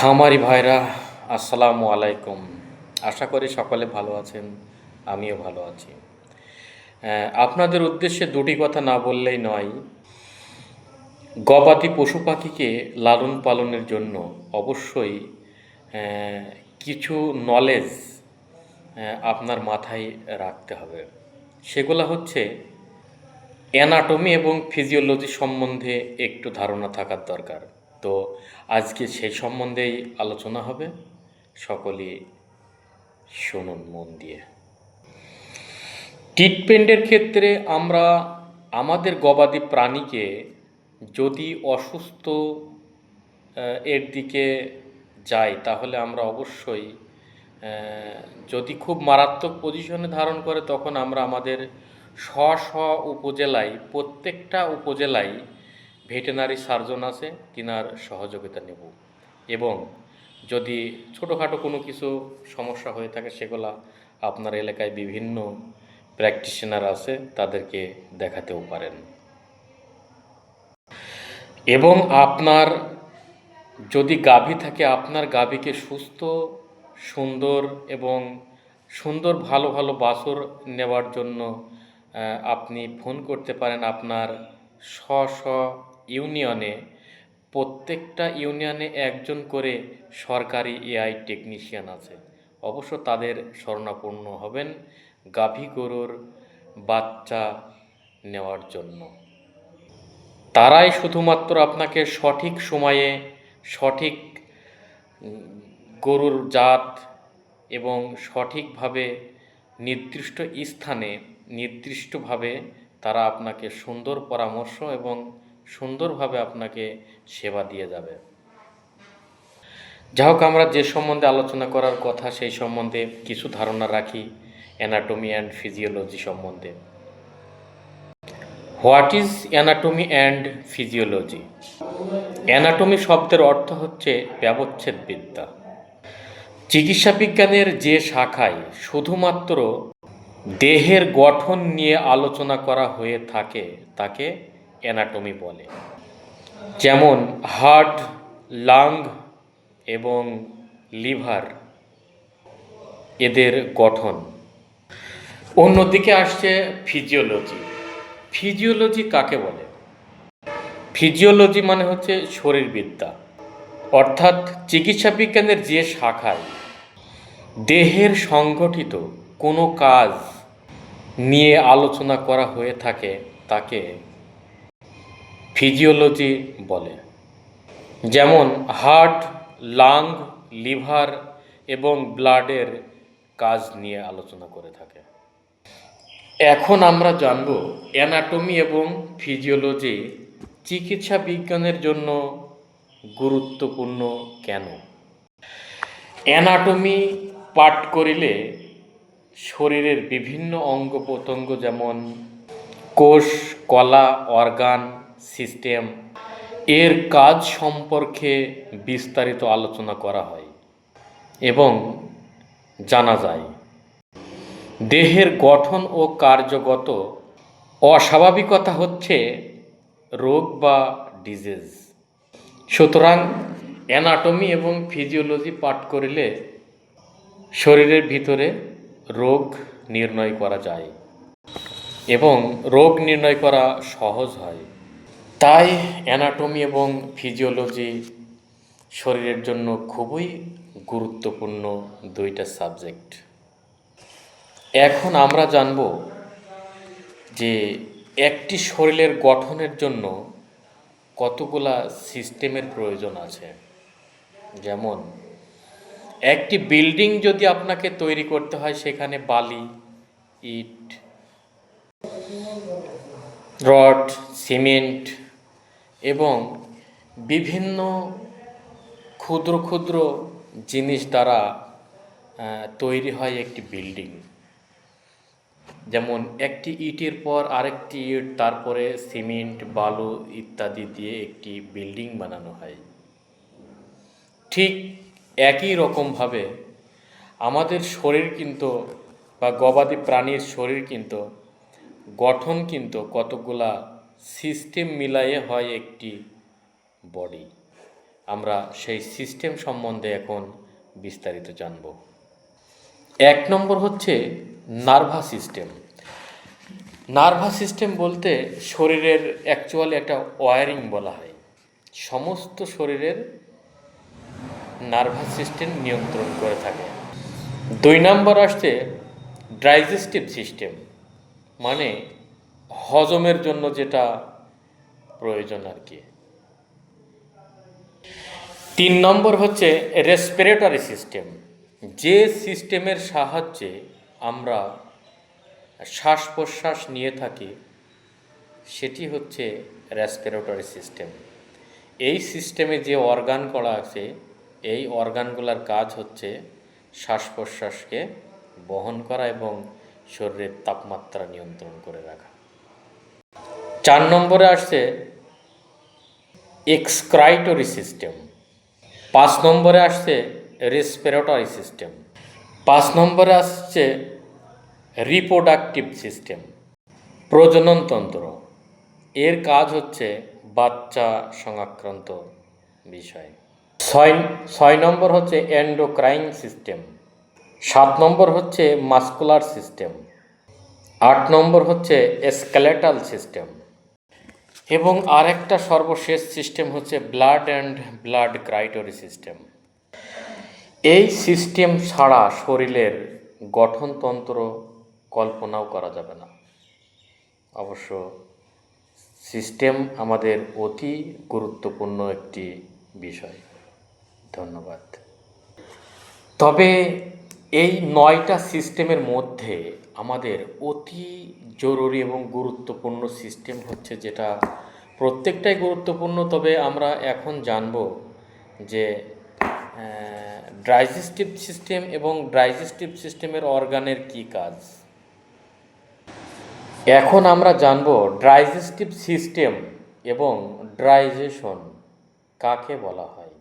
খামারি ভাইরা, আসসালামু আলাইকুম। আশা করি সকলে ভালো আছেন, আমিও ভালো আছি। আপনাদের উদ্দেশ্যে দুটি কথা না বললেই নয়। গবাদি পশু পাখিকে লালন পালনের জন্য অবশ্যই কিছু নলেজ আপনার মাথায় রাখতে হবে। সেগুলো হচ্ছে অ্যানাটমি এবং ফিজিওলজি সম্বন্ধে একটু ধারণা থাকার দরকার। তো আজকে সেই সম্বন্ধেই আলোচনা হবে। সকলেই শুনুন মন দিয়ে। ট্রিটমেন্টের ক্ষেত্রে আমরা আমাদের গবাদি প্রাণীকে যদি অসুস্থ এর দিকে যাই, তাহলে আমরা অবশ্যই যদি খুব মারাত্মক পজিশনে ধারণ করে, তখন আমরা আমাদের স্ব স্ব উপজেলায়, প্রত্যেকটা উপজেলায় ভেটেনারি সার্জন আছে, তিনার সহযোগিতা নেব। এবং যদি ছোটোখাটো কোনো কিছু সমস্যা হয়ে থাকে সেগুলা আপনার এলাকায় বিভিন্ন প্র্যাকটিশনার আছে, তাদেরকে দেখাতেও পারেন। এবং আপনার যদি গাভী থাকে, আপনার গাভীকে সুস্থ, সুন্দর এবং সুন্দর ভালো ভালো বাছর নেওয়ার জন্য আপনি ফোন করতে পারেন আপনার স্ব স্ব ইউনিয়নে, প্রত্যেকটা ইউনিয়নে একজন করে সরকারি এআই টেকনিশিয়ান আছে। অবশ্য তাদের শরণাপন্ন হবেন গাভী গরুর বাচ্চা নেওয়ার জন্য। তারাই শুধুমাত্র আপনাকে সঠিক সময়ে সঠিক গরুর জাত এবং সঠিকভাবে নির্দিষ্ট স্থানে নির্দিষ্টভাবে তারা আপনাকে সুন্দর পরামর্শ এবং সুন্দরভাবে আপনাকে সেবা দিয়ে যাবে। যাই হোক, আমরা যে সম্বন্ধে আলোচনা করার কথা, সেই সম্বন্ধে কিছু ধারণা রাখি অ্যানাটমি অ্যান্ড ফিজিওলজি সম্বন্ধে। What is anatomy and physiology anatomy শব্দের অর্থ হচ্ছে ব্যবচ্ছেদ বিদ্যা। চিকিৎসা বিজ্ঞানের যে শাখায় শুধুমাত্র দেহের গঠন নিয়ে আলোচনা করা হয়ে থাকে, তাকে অ্যানাটমি বলে। যেমন হার্ট লাং এবং লিভার এদের গঠন। অন্যদিকে আসছে ফিজিওলজি ফিজিওলজি কাকে বলে? ফিজিওলজি মানে হচ্ছে শরীরবিদ্যা। অর্থাৎ চিকিৎসা বিজ্ঞানের যে শাখায় দেহের সংগঠিত কোনো কাজ নিয়ে আলোচনা করা হয়ে থাকে, তাকে ফিজিওলজি বলে। যেমন হার্ট লাং লিভার এবং ব্লাডের কাজ নিয়ে আলোচনা করে থাকে। এখন আমরা জানব অ্যানাটমি এবং ফিজিওলজি চিকিৎসা বিজ্ঞানের জন্য গুরুত্বপূর্ণ কেন? অ্যানাটমি পাঠ করিলে শরীরের বিভিন্ন অঙ্গ প্রত্যঙ্গ যেমন কোষ, কলা অর্গান সিস্টেম। এর কাজ সম্পর্কে বিস্তারিত আলোচনা করা হয় এবং জানা যায়, দেহের গঠন ও কার্যগত অস্বাভাবিকতা হচ্ছে রোগ বা ডিজিজ। সুতরাং অ্যানাটমি এবং ফিজিওলজি পাঠ করিলে শরীরের ভিতরে রোগ নির্ণয় করা যায় এবং রোগ নির্ণয় করা সহজ হয়। তাই অ্যানাটমি এবং ফিজিওলজি শরীরের জন্য খুবই গুরুত্বপূর্ণ দুইটা সাবজেক্ট। এখন আমরা জানব যে একটি শরীরের গঠনের জন্য কতগুলা সিস্টেমের প্রয়োজন আছে। যেমন, একটি বিল্ডিং যদি আপনাকে তৈরি করতে হয়, সেখানে বালি, ইট, রড, সিমেন্ট এবং বিভিন্ন ক্ষুদ্র ক্ষুদ্র জিনিস দ্বারা তৈরি হয় একটি বিল্ডিং। যেমন একটি ইটের পর আরেকটি ইট, তারপরে সিমেন্ট, বালু ইত্যাদি দিয়ে একটি বিল্ডিং বানানো হয়। ঠিক একই রকমভাবে আমাদের শরীর কিন্তু বা গবাদি প্রাণীর শরীর কিন্তু গঠন কিন্তু কতগুলা সিস্টেম মিলাইয়ে হয় একটি বডি। আমরা সেই সিস্টেম সম্বন্ধে এখন বিস্তারিত জানব। এক নম্বর হচ্ছে নার্ভাস সিস্টেম। নার্ভাস সিস্টেম বলতে শরীরের অ্যাকচুয়ালি একটা ওয়ারিং বলা হয়। সমস্ত শরীরের নার্ভাস সিস্টেম নিয়ন্ত্রণ করে থাকে। দুই নম্বর আসছে ডাইজেস্টিভ সিস্টেম মানে হজমের জন্য যেটা প্রয়োজন আর কি। তিন নম্বর হচ্ছে রেসপিরেটরি সিস্টেম যে সিস্টেমের সাহায্যে আমরা শ্বাস প্রশ্বাস নিয়ে থাকি, সেটি হচ্ছে রেসপিরেটরি সিস্টেম এই সিস্টেমে যে অর্গান করা আছে, এই অর্গানগুলোর কাজ হচ্ছে শ্বাস প্রশ্বাসকে বহন করা এবং শরীরের তাপমাত্রা নিয়ন্ত্রণ করে রাখা। চার নম্বরে আসছে এক্সক্রাইটরি সিস্টেম পাঁচ নম্বরে আসছে রেসপিরেটরি সিস্টেম পাঁচ নম্বরে আসছে রিপ্রোডাক্টিভ সিস্টেম প্রজননতন্ত্র এর কাজ হচ্ছে বাচ্চা সংক্রান্ত বিষয়। ছয় ছয় নম্বর হচ্ছে এন্ডোক্রাইন সিস্টেম সাত নম্বর হচ্ছে মাস্কুলার সিস্টেম আট নম্বর হচ্ছে স্কেলেটাল সিস্টেম এবং আরেকটা সর্বশেষ সিস্টেম হচ্ছে blood and blood circulatory system. এই সিস্টেম ছাড়া শরীরের গঠনতন্ত্র কল্পনাও করা যাবে না। অবশ্য সিস্টেম আমাদের অতি গুরুত্বপূর্ণ একটি বিষয়। ধন্যবাদ। তবে এই নয়টা সিস্টেমের মধ্যে আমাদের অতি জরুরি এবং গুরুত্বপূর্ণ সিস্টেম হচ্ছে যেটা প্রত্যেকটাই গুরুত্বপূর্ণ, তবে আমরা এখন জানব যে ডাইজেস্টিভ সিস্টেম এবং ডাইজেস্টিভ সিস্টেমের অর্গানের কি কাজ। এখন আমরা জানব ডাইজেস্টিভ সিস্টেম এবং ড্রাইজেশন কাকে বলা হয়।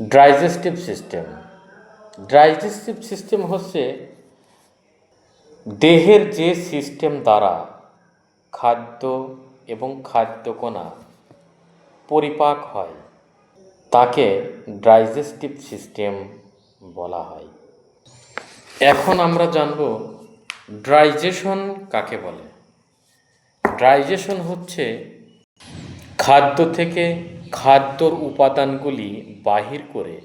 ডাইজেস্টিভ সিস্টেম ডাইজেস্টিভ সিস্টেম হচ্ছে দেহের যে সিস্টেম দ্বারা খাদ্য এবং খাদ্যকণা পরিপাক হয়, তাকে ডাইজেস্টিভ সিস্টেম বলা হয়। এখন আমরা জানব ড্রাইজেশন কাকে বলে। ড্রাইজেশন হচ্ছে খাদ্য থেকে খাদ্যর উপাদানগুলি বাহির করে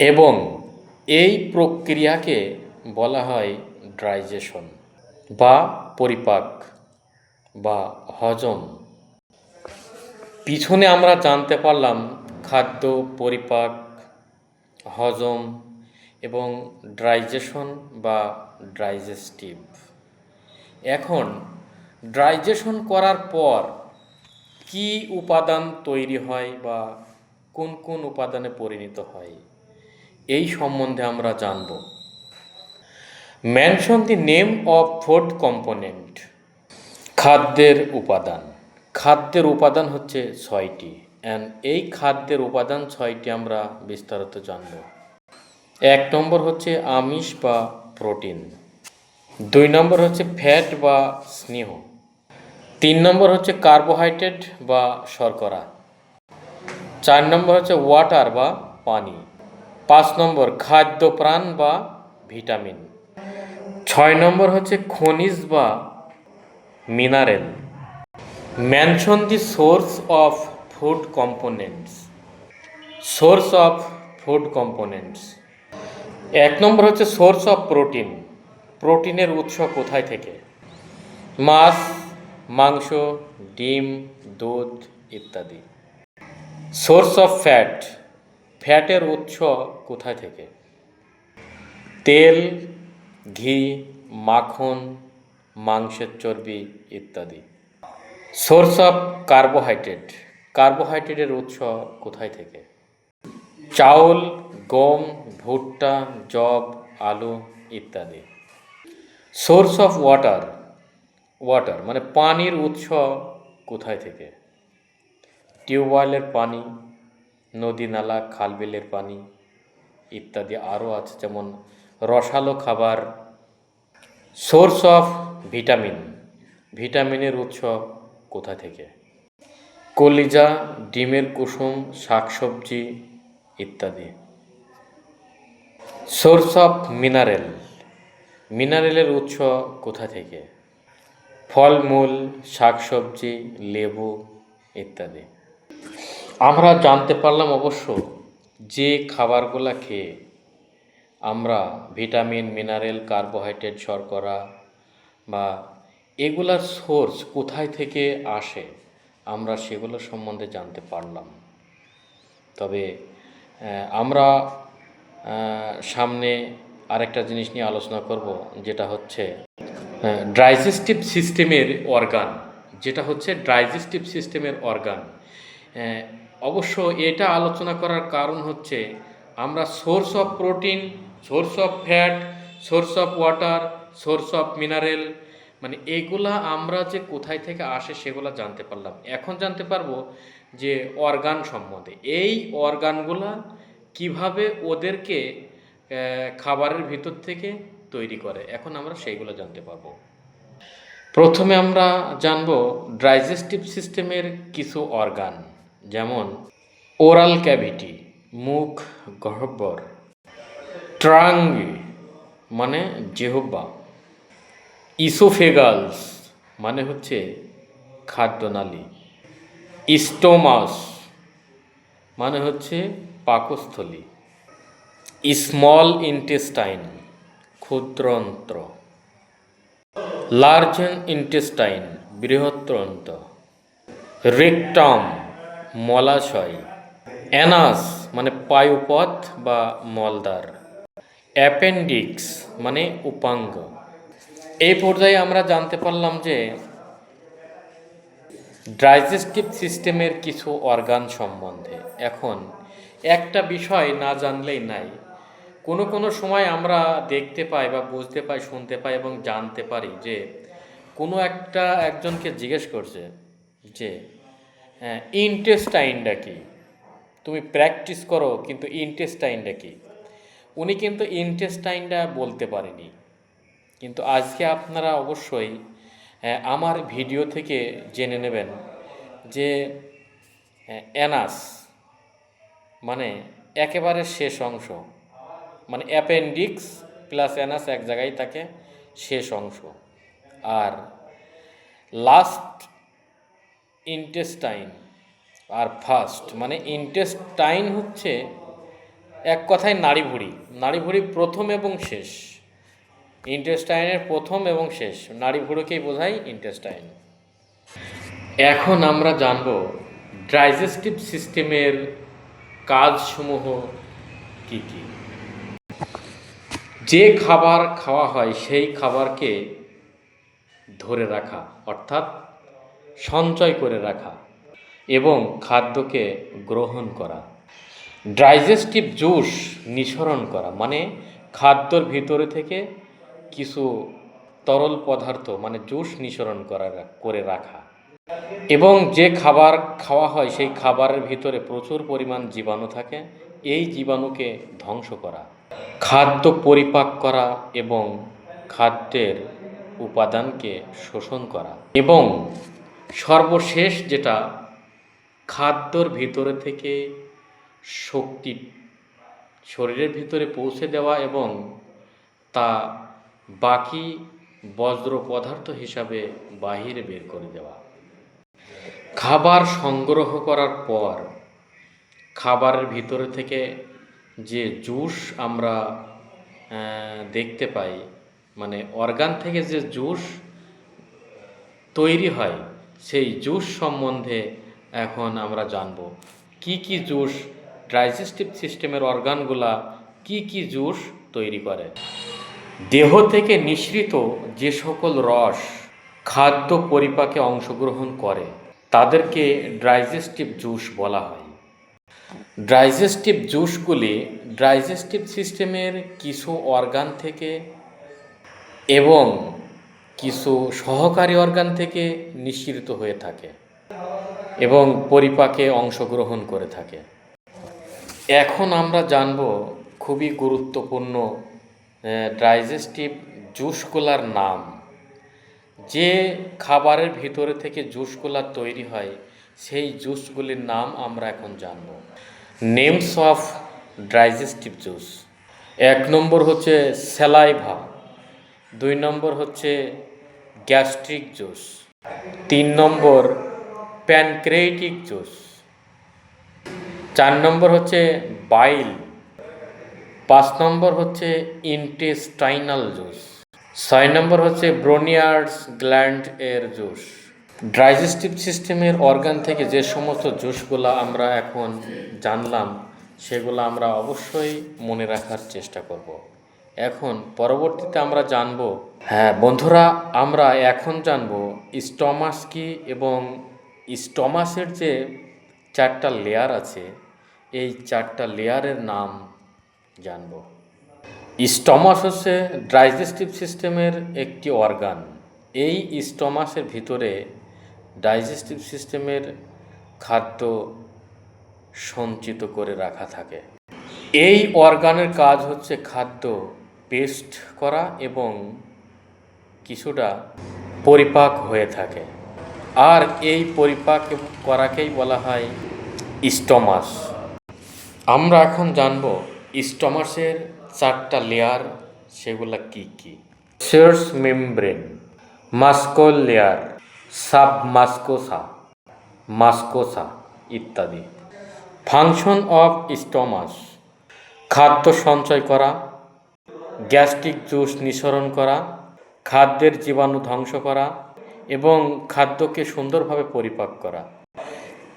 এবং এই প্রক্রিয়াকে বলা হয় ডাইজেশন। বা পরিপাক, বা হজম। পিছনে আমরা জানতে পারলাম খাদ্য, পরিপাক, হজম এবং ড্রাইজেশন বা ডাইজেস্টিভ। এখন ডাইজেশন করার পর কি উপাদান তৈরি হয় বা কোন কোন উপাদানে পরিণত হয়, এই সম্বন্ধে আমরা জানব। Mention the name of food component খাদ্যের উপাদান। খাদ্যের উপাদান হচ্ছে ছয়টি। অ্যান্ড এই খাদ্যের উপাদান ছয়টি আমরা বিস্তারিত জানব। এক নম্বর হচ্ছে আমিষ বা প্রোটিন। দুই নম্বর হচ্ছে ফ্যাট বা স্নেহ। তিন নম্বর হচ্ছে কার্বোহাইড্রেট বা শর্করা। চার নম্বর হচ্ছে ওয়াটার বা পানি। পাঁচ নম্বর খাদ্য প্রাণ বা ভিটামিন। ছয় নম্বর হচ্ছে খনিজ বা mineral. Mention the source of food components source of food components এক নম্বর হচ্ছে সোর্স অফ প্রোটিন প্রোটিনের উৎস কোথায় থেকে? মাছ, মাংস, ডিম, দুধ ইত্যাদি। সোর্স অফ ফ্যাট ফ্যাটের উৎস কোথায় থেকে? তেল ঘি, মাখন, মাংসের চর্বি ইত্যাদি। সোর্স অফ কার্বোহাইড্রেট কার্বোহাইড্রেটের উৎস কোথায় থেকে? চাউল, গম, ভুট্টা জব আলু ইত্যাদি। সোর্স অফ ওয়াটার ওয়াটার মানে পানির উৎস কোথায় থেকে? টিউবওয়েলের পানি নদী নালা খালবিলের পানি ইত্যাদি আরও আছে, যেমন রসালো খাবার। সোর্স অফ ভিটামিন ভিটামিনের উৎস কোথা থেকে? কলিজা, ডিমের কুসুম, শাকসবজি ইত্যাদি। সোর্স অফ মিনারেল মিনারেলের উৎস কোথা থেকে? ফলমূল, শাকসবজি, লেবু ইত্যাদি। আমরা জানতে পারলাম অবশ্য যে খাবারগুলো খেয়ে আমরা ভিটামিন, মিনারেল, কার্বোহাইড্রেট, শর্করা বা এগুলার সোর্স কোথায় থেকে আসে আমরা সেগুলো সম্বন্ধে জানতে পারলাম। তবে আমরা সামনে আরেকটা জিনিস নিয়ে আলোচনা করব যেটা হচ্ছে ডাইজেস্টিভ সিস্টেমের অর্গান। যেটা হচ্ছে ডাইজেস্টিভ সিস্টেমের অর্গান। অবশ্য এটা আলোচনা করার কারণ হচ্ছে আমরা source of protein source of fat source of water source of mineral মানে এগুলা আমরা যে কোথায় থেকে আসে সেগুলো জানতে পারলাম। এখন জানতে পারব যে অর্গান সম্বন্ধে। এই অর্গানগুলা কীভাবে ওদেরকে খাবারের ভিতর থেকে তৈরি করে? এখন আমরা সেইগুলো জানতে পারব। প্রথমে আমরা জানব ডাইজেস্টিভ সিস্টেমের কিছু অর্গান যেমন ওরাল ক্যাভিটি মুখ, গহ্বর। ট্রাঙ্গি মানে জেহব্বা ইসোফেগালস মানে হচ্ছে খাদ্যনালী। ইস্টোমাস মানে হচ্ছে পাকস্থলী। স্মল ইন্টেস্টাইন, ক্ষুদ্রন্ত্র। লার্জ ইন্টেস্টাইন, বৃহত্তন্ত্র। রেকটাম, মলাশয়। অ্যানাস মানে পায়ুপথ বা মলদার অ্যাপেন্ডিক্স মানে উপাঙ্গ। এই পর্যায়ে আমরা জানতে পারলাম যে ডাইজেস্টিভ সিস্টেমের কিছু অর্গান সম্বন্ধে। এখন, একটা বিষয় না জানলেই নাই। কোনো কোনো সময় আমরা দেখতে পাই বা বুঝতে পাই, শুনতে পাই এবং জানতে পারি যে কোনো একটা একজনকে জিজ্ঞেস করছে যে ইন্টেস্টাইনটা কি? তুমি প্র্যাকটিস করো, কিন্তু ইন্টেস্টাইনটা কি? উনি কিন্তু ইন্টেস্টাইনটা বলতে পারেনি। কিন্তু আজকে আপনারা অবশ্যই আমার ভিডিও থেকে জেনে নেবেন যে অ্যানাস মানে একেবারে শেষ অংশ। মানে অ্যাপেন্ডিক্স প্লাস অ্যানাস এক জায়গায় থাকে শেষ অংশ। আর লাস্ট ইন্টেস্টাইন, আর ফার্স্ট মানে ইন্টেস্টাইন হচ্ছে এক কথায় নাড়িভুড়ি। নাড়িভুড়ি প্রথম এবং শেষ। ইন্টেস্টাইনের প্রথম এবং শেষ। নাড়িভুড়িকেই বোঝায় ইন্টেস্টাইন। এখন আমরা জানব ডাইজেস্টিভ সিস্টেমের কাজসমূহ কী কী। যে খাবার খাওয়া হয়, সেই খাবারকে ধরে রাখা, অর্থাৎ সঞ্চয় করে রাখা এবং খাদ্যকে গ্রহণ করা। ডাইজেস্টিভ জুস নিঃসরণ করা মানে খাদ্যর ভিতরে থেকে কিছু তরল পদার্থ মানে জুস নিঃসরণ করা, করে রাখা। এবং যে খাবার খাওয়া হয়, সেই খাবারের ভিতরে প্রচুর পরিমাণ জীবাণু থাকে, এই জীবাণুকে ধ্বংস করা, খাদ্য পরিপাক করা এবং খাদ্যের উপাদানকে শোষণ করা। এবং সর্বশেষ যেটা, খাদ্যর ভিতরে থেকে শক্তি শরীরের ভিতরে পৌঁছে দেওয়া এবং তা বাকি বজ্র পদার্থ হিসাবে বাহিরে বের করে দেওয়া। খাবার সংগ্রহ করার পর খাবারের ভিতরে থেকে যে জুস আমরা দেখতে পাই মানে অর্গান থেকে যে জুস তৈরি হয়, সেই জুস সম্বন্ধে এখন আমরা জানব। কি কি জুস ডাইজেস্টিভ সিস্টেমের অর্গানগুলা কি কি জুস তৈরি করে? দেহ থেকে নিঃসৃত যে সকল রস খাদ্য পরিপাকে অংশগ্রহণ করে, তাদেরকে ডাইজেস্টিভ জুস বলা হয়। ডাইজেস্টিভ জুসগুলি ডাইজেস্টিভ সিস্টেমের কিছু অর্গান থেকে এবং কিছু সহকারী অর্গান থেকে নিঃসৃত হয়ে থাকে এবং পরিপাকে অংশগ্রহণ করে থাকে। এখন আমরা জানব খুবই গুরুত্বপূর্ণ ডাইজেস্টিভ জুসগুলার নাম। যে খাবারের ভিতরে থেকে জুসগুলা তৈরি হয়, সেই জুসগুলির নাম আমরা এখন জানব। Names of digestive juice. এক নম্বর হচ্ছে স্যালাইভা। দুই নম্বর হচ্ছে গ্যাস্ট্রিক জুস। তিন নম্বর প্যানক্রেটিক জুস। চার নম্বর হচ্ছে বাইল। পাঁচ নম্বর হচ্ছে ইন্টেস্টাইনাল জুস। ছয় নম্বর হচ্ছে ব্রোনিয়ার্স গ্ল্যান্ড এর জুস। ডাইজেস্টিভ সিস্টেমের অর্গান থেকে যে সমস্ত জুসগুলো আমরা এখন জানলাম, সেগুলো আমরা অবশ্যই মনে রাখার চেষ্টা করব। এখন পরবর্তীতে আমরা জানব হ্যাঁ বন্ধুরা, আমরা এখন জানব স্টমাস কি এবং স্টমাসের যে চারটা লেয়ার আছে। এই চারটা লেয়ারের নাম জানব। স্টমাস হচ্ছে ডাইজেস্টিভ সিস্টেমের একটি অর্গান এই স্টমাসের ভিতরে ডাইজেস্টিভ সিস্টেমের খাদ্য সঞ্চিত করে রাখা থাকে। এই অর্গানের কাজ হচ্ছে খাদ্য পেস্ট করা এবং কিছুটা পরিপাক হয়ে থাকে। আর এই পরিপাক করাকেই বলা হয় স্টমাস আমরা এখন জানব স্টমাসের চারটা লেয়ার সেগুলো কি কি। Serous membrane muscle layer submucosa mucosa ইত্যাদি। ফাংশন অফ স্টমাস খাদ্য সঞ্চয় করা গ্যাস্ট্রিক জুস নিঃসরণ করা, খাদ্যের জীবাণু ধ্বংস করা এবং খাদ্যকে সুন্দরভাবে পরিপাক করা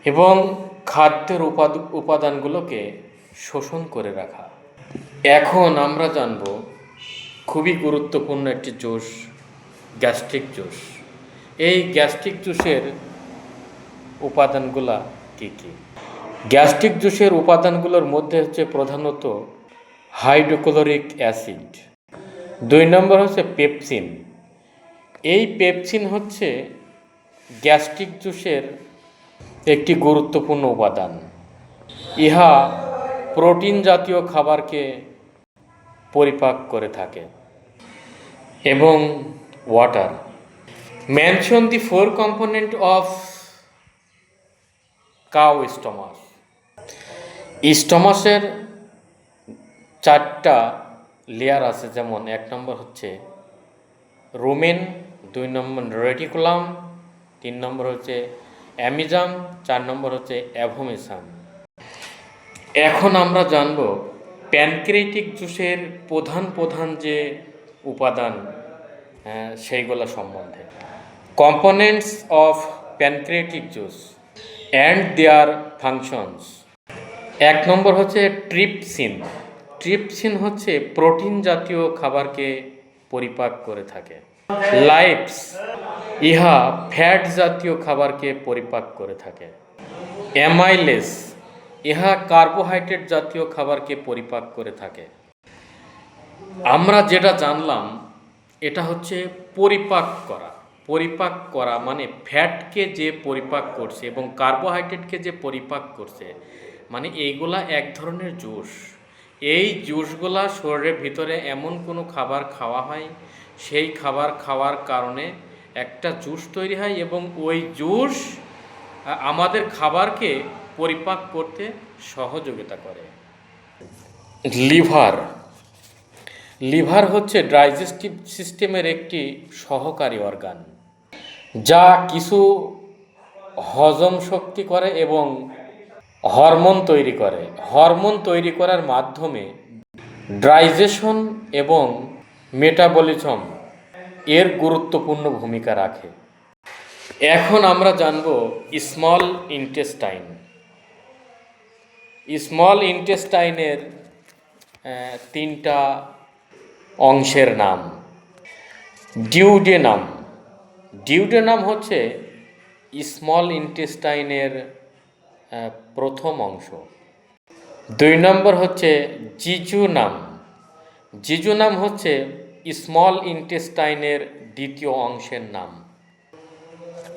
এবং খাদ্যের উপাদ, উপাদানগুলোকে শোষণ করে রাখা। এখন আমরা জানব খুবই গুরুত্বপূর্ণ একটি জুস, গ্যাস্ট্রিক জুস। এই গ্যাস্ট্রিক জুসের উপাদানগুলা কী কী? গ্যাস্ট্রিক জুসের উপাদানগুলোর মধ্যে হচ্ছে প্রধানত হাইড্রোক্লোরিক অ্যাসিড। দুই নম্বর হচ্ছে পেপসিন। এই পেপসিন হচ্ছে গ্যাস্ট্রিক জুসের একটি গুরুত্বপূর্ণ উপাদান। ইহা প্রোটিন জাতীয় খাবারকে পরিপাক করে থাকে এবং water. Mention the four component of cow stomach স্টমাসের চারটা লেয়ার আছে, যেমন এক নম্বর হচ্ছে রোমেন দুই নম্বর রেটিকুলাম তিন নম্বর হচ্ছে অ্যামিজাম চার নম্বর হচ্ছে অ্যাভোমেসাম। এখন আমরা জানব প্যানক্রেটিক জুসের প্রধান প্রধান যে উপাদান আহ, সেইগুলো সম্বন্ধে। Components of pancreatic juice and their functions. এক নম্বর হচ্ছে ট্রিপসিন। ট্রিপসিন হচ্ছে প্রোটিন জাতীয় খাবারকে পরিপাক করে থাকে। লাইপস, ইহা ফ্যাট জাতীয় খাবারকে পরিপাক করে থাকে। অ্যামাইলেস ইহা কার্বোহাইড্রেট জাতীয় খাবারকে পরিপাক করে থাকে। আমরা যেটা জানলাম, এটা হচ্ছে পরিপাক করা। পরিপাক করা মানে ফ্যাটকে যে পরিপাক করছে এবং কার্বোহাইড্রেটকে যে পরিপাক করছে মানে এইগুলা এক ধরনের জুস। এই জুসগুলা শরীরের ভিতরে এমন কোনো খাবার খাওয়া হয় সেই খাবার খাওয়ার কারণে একটা জুস তৈরি হয় এবং ওই জুস আমাদের খাবারকে পরিপাক করতে সহযোগিতা করে। লিভার। লিভার হচ্ছে ডাইজেস্টিভ সিস্টেমের একটি সহকারী অর্গান, যা কিছু হজম শক্তি করে এবং হরমোন তৈরি করে। হরমোন তৈরি করার মাধ্যমে ডাইজেশন এবং মেটাবলিজম এর গুরুত্বপূর্ণ ভূমিকা রাখে। এখন আমরা জানব স্মল ইন্টেস্টাইন স্মল ইন্টেস্টাইনের তিনটা অংশের নাম। ডিউডেনাম ডিউডেনাম হচ্ছে স্মল ইন্টেস্টাইনের প্রথম অংশ। দুই নম্বর হচ্ছে জিজুনাম জিজুনাম হচ্ছে স্মল ইন্টেস্টাইনের দ্বিতীয় অংশের নাম।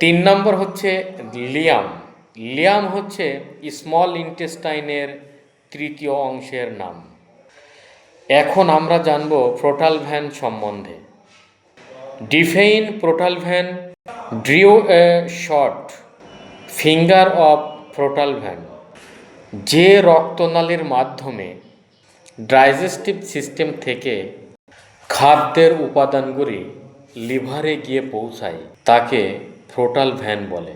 তিন নম্বর হচ্ছে লিয়াম। লিয়াম হচ্ছে স্মল ইন্টেস্টাইনের তৃতীয় অংশের নাম। এখন আমরা জানব প্রোটাল ভ্যান সম্বন্ধে। Define portal vein draw a short finger of portal vein. যে রক্তনালীর মাধ্যমে ডাইজেস্টিভ সিস্টেম থেকে খাদ্যের উপাদানগুলি লিভারে গিয়ে পৌঁছায়, তাকে ফ্রোটাল ভ্যান বলে।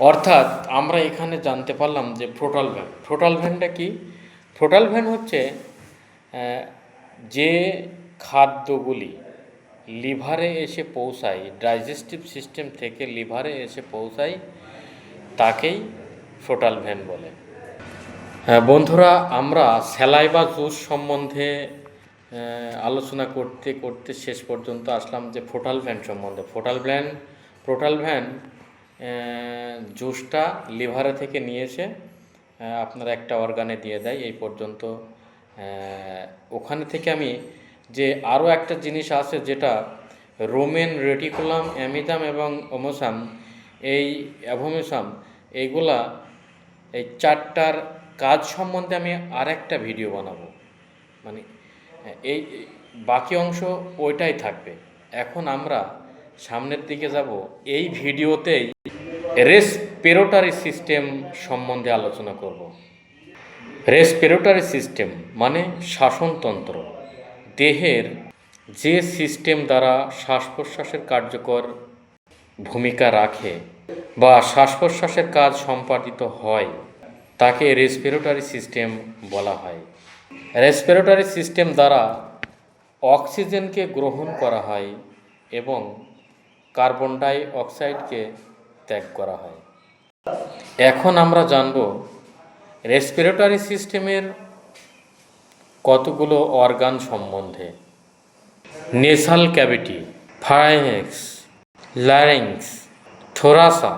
অর্থাৎ আমরা এখানে জানতে পারলাম যে ফ্রোটাল ভ্যান, ফ্রোটাল ভ্যানটা কি? ফ্রোটাল ভ্যান হচ্ছে যে খাদ্যগুলি লিভারে এসে পৌঁছায়, ডাইজেস্টিভ সিস্টেম থেকে লিভারে এসে পৌঁছায়, তাকেই ফ্রোটাল ভ্যান বলে। হ্যাঁ বন্ধুরা, আমরা সেলাই বা জুস সম্বন্ধে আলোচনা করতে করতে শেষ পর্যন্ত আসলাম যে ফোটাল ভ্যান সম্বন্ধে। ফোটাল ভ্যান ফোটাল ভ্যান জুসটা লিভারে থেকে নিয়ে এসে আপনার একটা অর্গানে দিয়ে দেয়, এই পর্যন্ত ওখানে থেকে আমি যে আরও একটা জিনিস আছে যেটা রোমেন রেটিকুলাম, অ্যামিদাম এবং ওমোসাম এই অ্যাভোমিসাম, এইগুলা, এই চারটার কাজ সম্বন্ধে আমি আর একটা ভিডিও বানাবো। মানে এই এই বাকি অংশ ওইটাই থাকবে। এখন আমরা সামনের দিকে যাব। এই ভিডিওতেই রেসপিরেটরি সিস্টেম সম্বন্ধে আলোচনা করব। রেসপিরেটরি সিস্টেম মানে শাসনতন্ত্র। দেহের যে সিস্টেম দ্বারা শ্বাস প্রশ্বাসের কার্যকর ভূমিকা রাখে বা শ্বাস প্রশ্বাসের কাজ সম্পাদিত হয়, তাকে রেসপিরেটরি সিস্টেম বলা হয়। রেসপিরেটরি সিস্টেম দ্বারা অক্সিজেনকে গ্রহণ করা হয় এবং কার্বন ডাই অক্সাইডকে ত্যাগ করা হয়। এখন আমরা জানব রেসপিরেটরি সিস্টেমের কতগুলো অর্গান সম্বন্ধে। Nasal cavity pharynx larynx thorax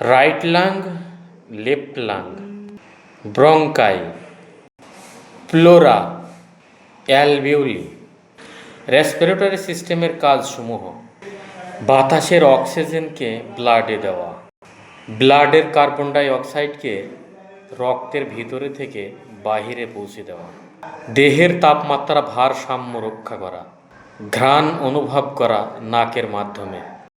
right lung left lung bronchi pleura alveoli, respiratory সিস্টেমের কাজসমূহ। বাতাসের অক্সিজেনকে ব্লাডে দেওয়া। ব্লাডের কার্বন ডাই অক্সাইডকে রক্তের ভিতরে থেকে বাহিরে পৌঁছে দেওয়া। দেহের তাপমাত্রা ভারসাম্য রক্ষা করা। ঘ্রাণ অনুভব করা নাকের মাধ্যমে।